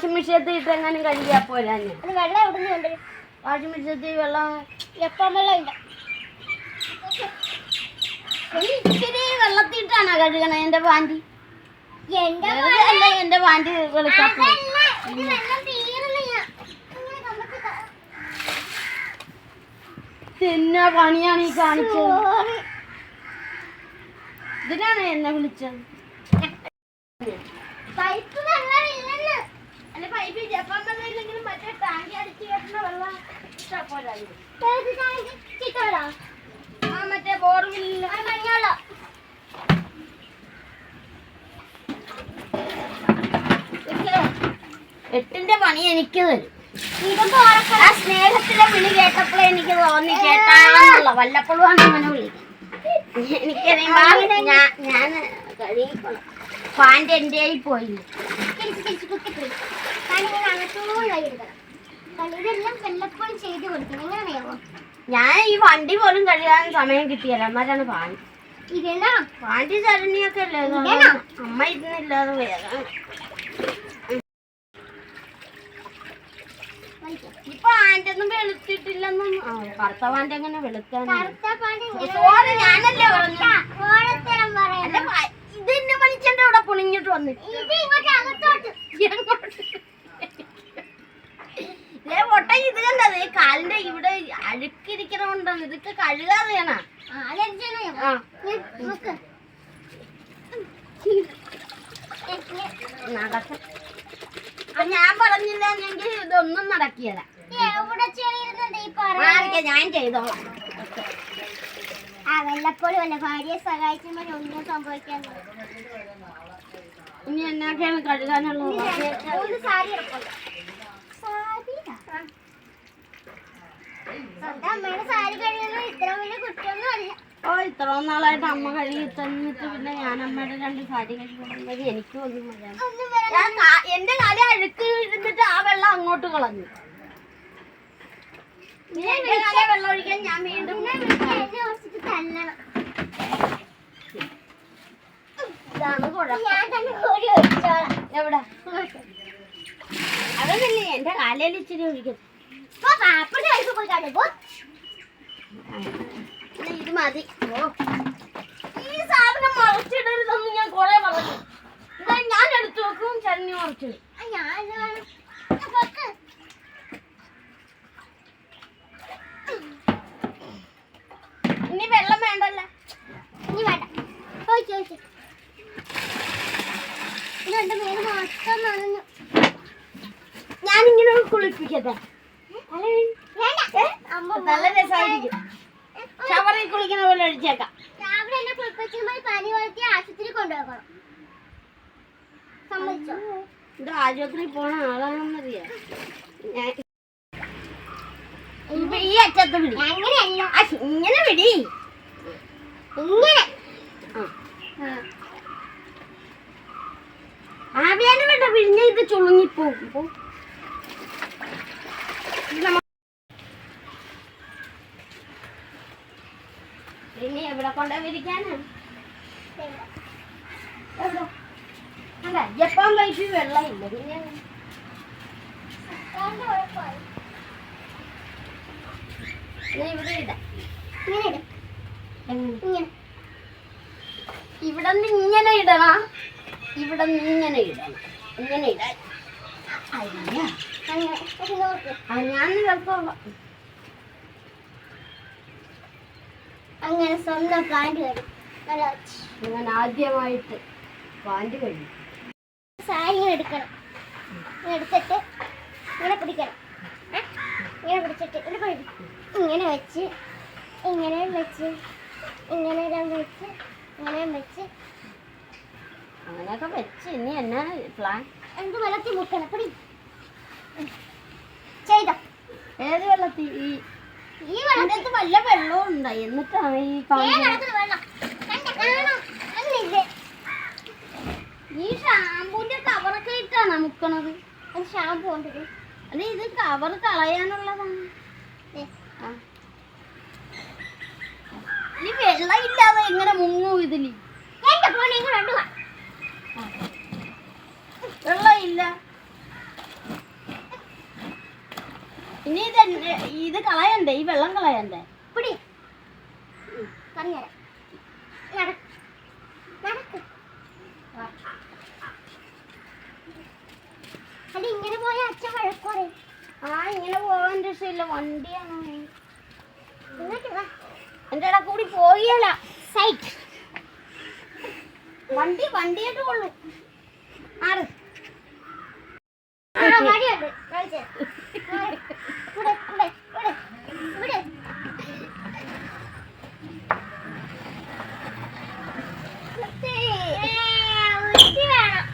Washing മെഷീനത്തിൽ ഇട്ട് എങ്ങാനും കഴുകിയാ പോരാ ഞാൻ. അത് വെള്ളം എവിടെ നിന്ന് കൊണ്ടുവരും? വാഷിംഗ് മെഷീനത്തിൽ വെള്ളം എപ്പം വെള്ളം ഒരു ഇച്ചിരി വെള്ളത്തിട്ടാണോ കഴുകണേ എന്റെ പാന്റി അല്ല എന്റെ പാന്റി വെളുക്കാത്ത പിന്നെ പണിയാണ് ഈ കാണിച്ചത്? ഇതിനാണ് എന്നെ വിളിച്ചത് പൈപ്പ് വെള്ളം ഇല്ലെന്ന്. അല്ല പൈപ്പ് ജപ്പാൻ മറ്റേ ടാങ്കി അടിച്ച് കയറ്റുന്ന വെള്ളം? ആ മറ്റേ മഞ്ഞവെള്ളം. എട്ടിന്റെ പണി എനിക്ക് തരും. ആ സ്നേഹത്തിലെ വിളി കേട്ടപ്പോഴേ എനിക്ക് തോന്നി കേട്ടാണെന്നുള്ള വല്ലപ്പോഴും ആണ് അങ്ങനെ വിളിക്കുന്നത് എനിക്ക് ഞാൻ ഞാൻ കഴിയിക്കൊള്ളാം പാന്റെ എന്റെ ആയി പോയില്ല തിരിച്ച് തിരിച്ച് കുത്തിപ്പോയി. കാലിങ്ങനെ അകത്തൂന്ന് കൈയെടുക്കണം. കാൽ ഇതെല്ലാം വല്ലപ്പോഴും ചെയ്ത് കൊടുക്കണം എങ്ങനെ അറിയാമോ ഞാൻ ഈ വണ്ടി പോലും കഴുകാൻ സമയം കിട്ടിയല്ല അന്നേരമാണ് പാണ്ടി ഇതെല്ലാം പാണ്ടി ചരണിയൊക്കെ അല്ലേ. അമ്മ ഇരുന്നില്ലാതെ വലിക്കാം. ഇപ്പൊ ആന്റൊന്നും വെളുത്തിട്ടില്ലെന്നും കറുത്ത പാന്റ് അങ്ങനെ വെളുക്കാൻ സോറി ഞാനല്ലേ പറഞ്ഞു ഇത് എന്റെ മനുഷ്യന്റെ ഇവിടെ പുളിഞ്ഞിട്ട് വന്നിട്ട് ഇത് ഇങ്ങോട്ട് അകത്തോട്ട് ഇതേ പൊട്ട ഇത് കണ്ടത്? കാലിന്റെ ഇവിടെ അഴുക്കിരിക്കണോണ്ടാണ്. ഇതൊക്കെ കഴുകാതെയാണ്. നടക്ക. ഞാൻ പറഞ്ഞില്ലെങ്കിൽ ഇതൊന്നും നടക്കിയല്ല ഞാൻ ചെയ്തോളാം. ആ വല്ലപ്പോഴും അല്ല ഭാര്യയെ സഹായിക്കുമ്പോൾ ഒന്നും സംഭവിക്കാൻ എന്നൊക്കെയാണ് കഴുകാനുള്ളത്. ഇത്ര ഓ ഇത്രയും നാളായിട്ട് അമ്മ കഴുകി തന്നിട്ട് പിന്നെ ഞാൻ അമ്മയുടെ രണ്ട് സാരി കഴുകുന്നത് എനിക്ക് ഒന്നും എന്റെ കാലം അഴുക്ക് ഇരുന്നിട്ട് ആ വെള്ളം അങ്ങോട്ട് കളഞ്ഞു. വെള്ളം ഒഴിക്കാൻ ഞാൻ വീണ്ടും തല്ലണം. അതൊന്നല്ലേ എന്റെ കാലയിൽ ഇച്ചിരി ഒഴിക്കും. ഇത് മതി. ഓ. ഈ സാധനം മറച്ചിടരുതെന്ന് ഞാൻ കൊറേ പറഞ്ഞു ഇതാ ഞാൻ എടുത്തു വെക്കും ചരണി മറച്ചിടും ആ, ഞാൻ ഇത് വേണം. ആ, പൊക്ക്. ഇനി വെള്ളം വേണ്ടല്ല ഇനി വേണ്ട ചോദിച്ചു ചോദിച്ചു ഇത് എന്റെ മേൽ മൊത്തം നനഞ്ഞു ഞാനിങ്ങനെ കുളിപ്പിക്കട്ടെ. നല്ല രസമായിരിക്കും ഷവറിൽ കുളിക്കുന്ന പോലെ ഒഴിച്ചേക്കാം. രാവിലെ എന്നെ കുളിപ്പിച്ചുമ്പോൾ പനി വളർത്തി ആശുപത്രി കൊണ്ടുപോകണം. സമ്മതിച്ചോ? ഇത് ആശുപത്രിയിൽ പോണ ആളാണെന്നറിയാം? ഞാൻ ഈ അറ്റത്ത് പിടി അങ്ങനെയല്ല ഇങ്ങനെ പിടി ഇങ്ങനെ ആ. ആവിയാനും വേണ്ട പിഴിഞ്ഞ ഇത് ചുളുങ്ങിപ്പോകും പോ. ഇത് നമ്മ- പിന്നെ എവിടെ കൊണ്ട വിരിക്കാനാണ് എവിടെ? അല്ല ജപ്പാൻ പൈപ്പിൽ വെള്ളമില്ല. പിന്നെ രണ്ട് കുഴപ്പമായി. ഞാൻ ഇവിടെ ഇടാം. ഇങ്ങനെ ഇടണ? ഇങ്ങനെ. ഇവിടെ നിന്ന് ഇങ്ങനെ ഇടണം. ഇവിടെ നിന്ന് ഇങ്ങനെ ഇടണം. ഇടാൻ. ആ ഞാൻ ചിലപ്പോൾ അങ്ങനെ സ്വന്തം പാന്റ് കഴിഞ്ഞു ഞാൻ ആദ്യമായിട്ട് പാന്റ് കഴിഞ്ഞു സാരി എടുക്കണം. എടുത്തിട്ട് ഇങ്ങനെ പിടിക്കണം. ഇങ്ങനെ പിടിച്ചിട്ട് ഇങ്ങനെ. ഇങ്ങനെ വെച്ച് ഇങ്ങനെ വെച്ച് ഇങ്ങനെ എല്ലാം വെച്ച് ഇങ്ങനെ വെച്ച്. അങ്ങനെയൊക്കെ വെച്ച്. ഇനി എന്നാ പ്ലാൻ എന്ത് വെള്ളത്തിൽ മുക്കണം? പിടി. ചെയ്തോ. ഏത് വെള്ളത്തിൽ? ഈ ഈ വെള്ളത്തിൽ വല്ല വെള്ളവും ഉണ്ടായി. എന്നിട്ടാണ് ഈ ഈ ഷാമ്പൂന്റെ കവറൊക്കെ ഇട്ടാണ് മുക്കണത് അത് ഷാമ്പൂ ഉണ്ട് അല്ല ഇത് കവർ കളയാനുള്ളതാണ്. ഈ വെള്ളം ഇല്ലാതെ എങ്ങനെ മുങ്ങും ഇതിൽ വെള്ളം ഇല്ല. ഇനി ഇത് ഇത് കളയണ്ടേ ഈ വെള്ളം കളയണ്ടേ? പിടി. പറഞ്ഞുതരാം. അത് ഇങ്ങനെ പോയ അച്ഛൻ വഴക്കോടെ ആ ഇങ്ങനെ പോകാൻ രസമില്ല. വണ്ടിയാണ്. എന്റെ ഇട കൂടി പോയല്ല സൈറ്റ്. വണ്ടി വണ്ടിയായിട്ട് കൊള്ളു. ആറ്. ആ വഴിയുണ്ട് കാണിച്ചു ഇവിടെ ഇവിടെ ഇവിടെ ഇവിടെ ഉരുട്ടി വേണം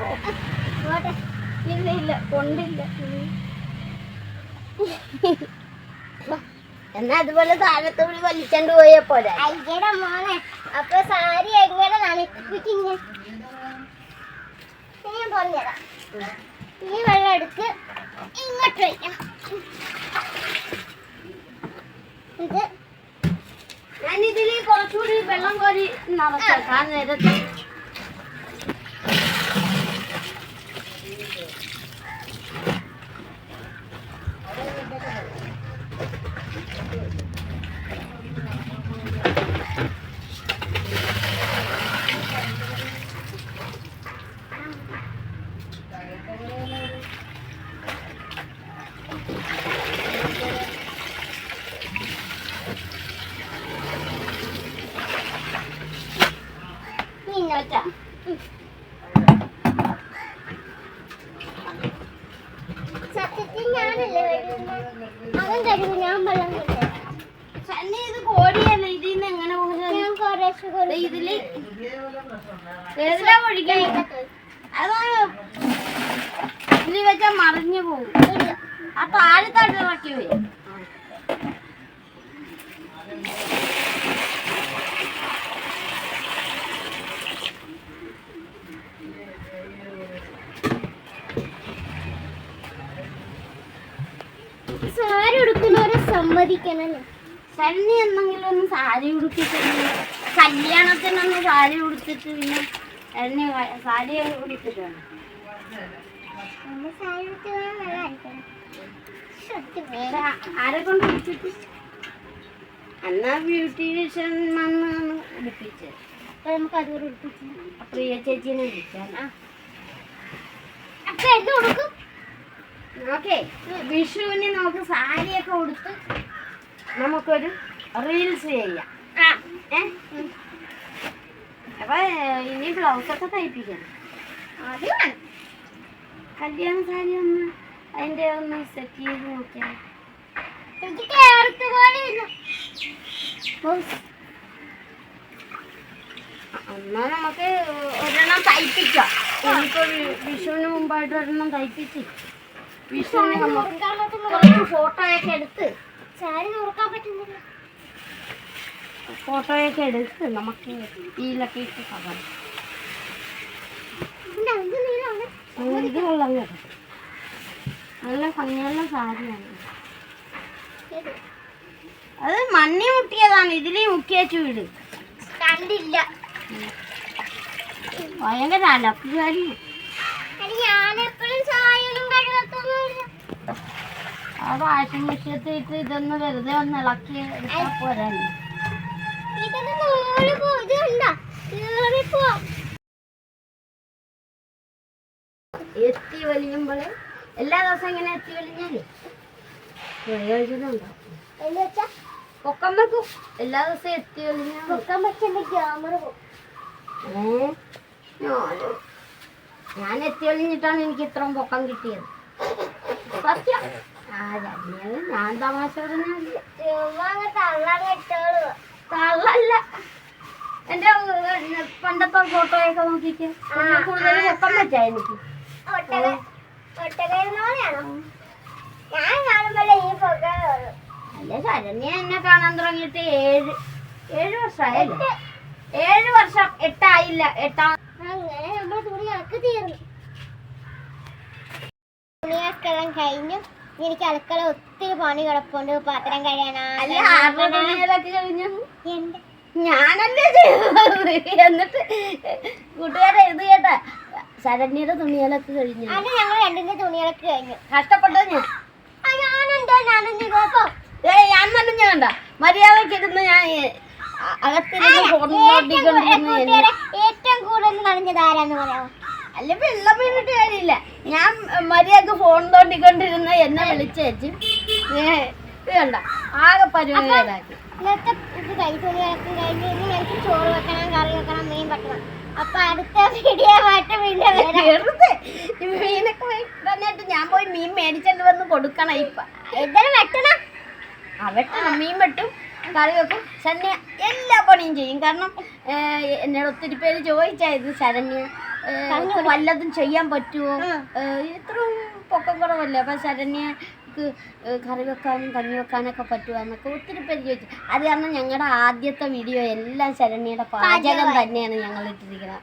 ഇങ്ങോട്ട് ഇല്ല ഇല്ല. കൊണ്ടില്ല. എന്നാ അതുപോലെ താഴത്തോടി വലിച്ചണ്ട് പോയ പോലെ അയ്യടാ മോനെ. അപ്പൊ സാരി എങ്ങനെ നനപ്പിക്കിങ്ങ ഞാൻ പറഞ്ഞുതരാം. ഈ വെള്ളം എടുത്ത് ഇങ്ങോട്ട് വയ്ക്കാം ഇത് ഞാൻ ഇതിൽ കുറച്ചുകൂടി വെള്ളം കോരി നടക്കാൻ നേരത്തെ ഇന്നോട്ടാ സത്യത്തിൽ ഞാനല്ലേ വരുന്നത് അവൻ കരുത് ഞാൻ വെള്ളം കിട്ടും തന്നെ ഇത് കോരിയല്ല ഇതിൽ നിന്ന് എങ്ങനെ പോകുന്നത് ഞാൻ കുറേശ്ശെ ദേ ഇതിൽ അത് ഇതിൽ വെച്ചാൽ മറിഞ്ഞു പോകും. ആ താഴെ താഴെ ഇറക്കി വരും. സാരി ഉടുക്കുന്നവരെ സമ്മതിക്കണല്ലോ സണ്ണി എന്നെങ്കിലും ഒന്ന് സാരി ഉടുത്തിട്ട് കല്യാണത്തിനൊന്ന് സാരി ഉടുത്തിട്ട് പിന്നെ എന്നെ സാരി ഉടുത്തിട്ട് വേണം നമ്മൾ സാരി ഉടുത്ത് നല്ലതായിരിക്കണം സത്യം ഇത് വേറെ ആരെ കൊണ്ട് ഉടുപ്പിച്ച് എന്നാ ബ്യൂട്ടീഷ്യൻ വന്നാണ് ഉടുപ്പിച്ചത് നമുക്ക് അതുകൂടെ ഉടുപ്പിച്ചു. പ്രിയ ചേച്ചീനെ വിളിച്ചാൽ അപ്പൊ എന്ത് കൊടുക്കും ഓക്കെ. വിഷുവിന് നമുക്ക് സാരിയൊക്കെ ഉടുത്ത് നമുക്കൊരു റീൽസ് ചെയ്യാം. ആ. ഏ? അപ്പൊ ഇനി ബ്ലൗസൊക്കെ തയ്പ്പിക്കണം അത് വേണം കല്യാണ സാരി ഒന്ന് അതിന്റെ ഒന്ന് സെറ്റ് ചെയ്ത് നോക്കിയാൽ എനിക്ക് കേരളത്ത് പോലെ എന്നാ നമുക്ക് ഒരെണ്ണം തയ്പ്പിക്കാം. ഇനിയിപ്പോ വിഷുവിന് മുമ്പായിട്ട് ഒരെണ്ണം തയ്പ്പിച്ച്. വിഷുവിന് ഫോട്ടോയൊക്കെ എടുത്ത് സാരി നോക്കാൻ പറ്റുന്നില്ല. ഫോട്ടോയൊക്കെ എടുത്ത് നമുക്ക് ഇതിലൊക്കെ ഇട്ട് എന്താ ഇത് കേട്ടോ നല്ല ഭംഗിയുള്ള സാരിയാണ്. അത് മണ്ണി മുട്ടിയതാണ്. ഇതിൽ മുക്കിയേച്ചു വീട്. കണ്ടില്ല. ഭയങ്കര കഴുകത്തൊന്നുമില്ല. ആ വാഷിംഗ് മെഷീൻ ഇട്ട് ഇതൊന്ന് വെറുതെ ഒന്ന് ഇളക്കി എടുത്താൽ പോരാണ് എത്തി വലിയുമ്പോൾ എല്ലാ ദിവസവും ഇങ്ങനെ എത്തി വലിഞ്ഞാലേ വെച്ചാ പൊക്കം വെക്കും എല്ലാ ദിവസവും എത്തി വലിഞ്ഞാൽ പൊക്കം വെച്ചെന്റെ ക്യാമറ പോകും ഞാൻ എത്തി വലിഞ്ഞിട്ടാണ് എനിക്ക് ഇത്രയും പൊക്കം കിട്ടിയത്. സത്യം ആ ഞാൻ തമാശ പറഞ്ഞാൽ ചുമ്മാ തള്ളാൻ കള്ളല്ല എന്റെ പണ്ടത്തെ ഫോട്ടോയൊക്കെ ഞാൻ കൂടുതൽ പൊക്കം വെച്ചാ എനിക്ക്. അല്ല ശരണ്യ എന്നെ കാണാൻ തുടങ്ങിയിട്ട് ഏഴ് ഏഴ് വർഷമായല്ലേ. ഏഴ് വർഷം എട്ടായില്ല എട്ടാം അങ്ങനെ നമ്മുടെ തുണി അലക്ക് തീർന്നു. തുണിയൊക്കെല്ലാം കഴിഞ്ഞു. എനിക്ക് അടുക്കള ഒത്തിരി പണി കിടപ്പുണ്ട്. പാത്രം കഴിയാനാ ഞാനല്ലേ എന്നിട്ട് കൂട്ടുകാരെ ഇത് കേട്ടാ ശരണ്യയുടെ തുണികളൊക്കെ കഴിഞ്ഞു. അത് ഞങ്ങൾ രണ്ടിന്റെ തുണികളൊക്കെ കഴിഞ്ഞു. കഷ്ടപ്പെട്ടോ ഞാൻ. ഞാൻ എന്താ കണ്ട. മര്യാദയ്ക്ക് ഇരുന്ന് ഞാൻ അകത്തിരുന്ന് ഏറ്റവും കൂടുതൽ ആരാന്ന് പറയാമോ? അല്ല വെള്ളം വീണിട്ട് കാര്യമില്ല. ഞാൻ മര്യാദയ്ക്ക് ഫോൺ തോണ്ടിക്കൊണ്ടിരുന്ന എന്നെ വിളിച്ചേച്ച് കണ്ട ആകെ ഇന്നത്തെ ഇത് കഴിഞ്ഞ് എനിക്ക് ചോറ് വെക്കണം കറി വെക്കണം മീൻ വെക്കണം അപ്പൊ അടുത്ത വീഡിയോ ആയിട്ട് വീണ്ടും വെറുതെ. മീനൊക്കെ ഞാൻ പോയി മീൻ മേടിച്ചോണ്ട് വന്ന് കൊടുക്കണം ഇപ്പൊ. വെട്ടണം. ആ വെട്ടണം. മീൻ വെട്ടും കറി വെക്കും. ശരണ്യ എല്ലാ പണിയും ചെയ്യും. കാരണം എന്നോട് ഒത്തിരി പേര് ചോദിച്ചായിരുന്നു ശരണ്യ വല്ലതും ചെയ്യാൻ പറ്റുമോ ഇത്രയും പൊക്കം കുറവല്ലേ? അപ്പം ശരണ്യക്ക് കറി വെക്കാനും കഞ്ഞി വെക്കാനൊക്കെ പറ്റുമോ എന്നൊക്കെ ഒത്തിരി പേര് ചോദിച്ചു. അത് കാരണം ഞങ്ങളുടെ ആദ്യത്തെ വീഡിയോ എല്ലാം ശരണ്യയുടെ പാചകം തന്നെയാണ് ഞങ്ങൾ ഇട്ടിരിക്കുന്നത്.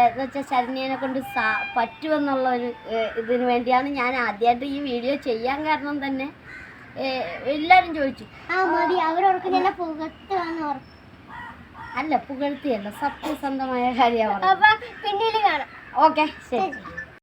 എന്ന് വെച്ചാൽ ശരണ്യനെ കൊണ്ട് സാ പറ്റുമെന്നുള്ള ഒരു ഇതിനു വേണ്ടിയാണ് ഞാൻ ആദ്യമായിട്ട് ഈ വീഡിയോ ചെയ്യാൻ കാരണം തന്നെ എല്ലാവരും ചോദിച്ചു. ആ മതി. അവരോർക്ക് തന്നെ പുകത്തുവാന്ന് ഓർക്കും അല്ല പുകഴ്ത്തിയല്ല സത്യസന്ധമായ കാര്യമാണ്. അപ്പൊ പിന്നീട് കാണാം. ഓക്കെ ശരി.